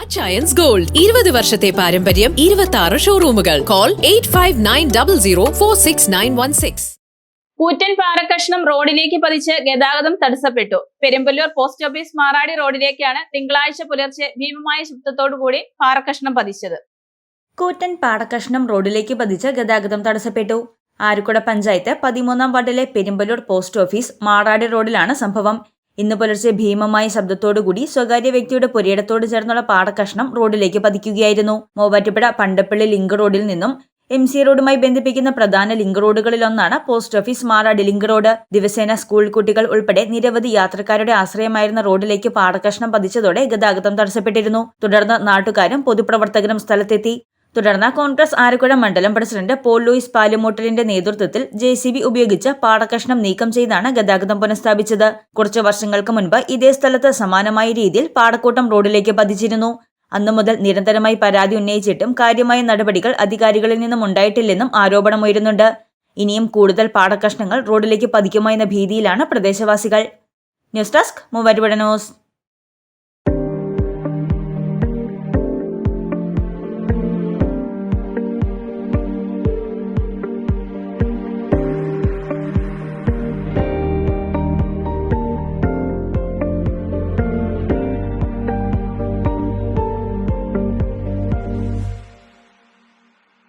Achayans gold ഇരുപത് വർഷത്തെ പാരമ്പര്യം ഇരുപത്തി ആറ് ഷോറൂമുകൾ call eight five nine double zero four six nine one six കൂറ്റൻ പാറക്കഷ്ണം റോഡിലേക്ക് പതിച്ച് ഗതാഗതം തടസ്സപ്പെട്ടു. പെരുമ്പല്ലൂർ പോസ്റ്റ് ഓഫീസ് മാറാടി റോഡിലേക്കാണ് തിങ്കളാഴ്ച പുലർച്ചെ ഭീമമായ ശബ്ദത്തോടുകൂടി പാറക്കഷ്ണം പതിച്ചത്. കൂറ്റൻ പാടക്കഷ്ണം റോഡിലേക്ക് പതിച്ച് ഗതാഗതം തടസ്സപ്പെട്ടു. ആരുക്കുട പഞ്ചായത്ത് പതിമൂന്നാം വാർഡിലെ പെരുമ്പല്ലൂർ പോസ്റ്റ് ഓഫീസ് മാറാടി റോഡിലാണ് സംഭവം. ഇന്ന് പുലർച്ചെ ഭീമമായ ശബ്ദത്തോടുകൂടി സ്വകാര്യ വ്യക്തിയുടെ പുരയിടത്തോട് ചേർന്നുള്ള പാടക്കഷ്ണം റോഡിലേക്ക് പതിക്കുകയായിരുന്നു. മൂവാറ്റുപുഴ പണ്ടപ്പള്ളി ലിങ്ക് റോഡിൽ നിന്നും എം സി റോഡുമായി ബന്ധിപ്പിക്കുന്ന പ്രധാന link റോഡുകളിലൊന്നാണ് post office Maradi link road. ദിവസേന സ്കൂൾ കുട്ടികൾ ഉൾപ്പെടെ നിരവധി യാത്രക്കാരുടെ ആശ്രയമായിരുന്ന റോഡിലേക്ക് പാടക്കഷ്ണം പതിച്ചതോടെ ഗതാഗതം തടസ്സപ്പെട്ടിരുന്നു. തുടർന്ന് നാട്ടുകാരും പൊതുപ്രവർത്തകരും സ്ഥലത്തെത്തി. തുടർന്ന് കോൺഗ്രസ് ആരക്കുഴ മണ്ഡലം പ്രസിഡന്റ് പോൾ ലൂയിസ് പാലുമോട്ടലിന്റെ നേതൃത്വത്തിൽ ജെ സി ബി ഉപയോഗിച്ച് പാടകഷ്ണം നീക്കം ചെയ്താണ് ഗതാഗതം പുനഃസ്ഥാപിച്ചത്. കുറച്ചു വർഷങ്ങൾക്ക് മുൻപ് ഇതേ സ്ഥലത്ത് സമാനമായ രീതിയിൽ പാടക്കൂട്ടം റോഡിലേക്ക് പതിച്ചിരുന്നു. അന്നു മുതൽ നിരന്തരമായി പരാതി ഉന്നയിച്ചിട്ടും കാര്യമായ നടപടികൾ അധികാരികളിൽ നിന്നും ഉണ്ടായിട്ടില്ലെന്നും ആരോപണമുയരുന്നുണ്ട്. ഇനിയും കൂടുതൽ പാടകഷ്ണങ്ങൾ റോഡിലേക്ക് പതിക്കുമോ എന്ന ഭീതിയിലാണ് പ്രദേശവാസികൾ. News desk Muvattupuzha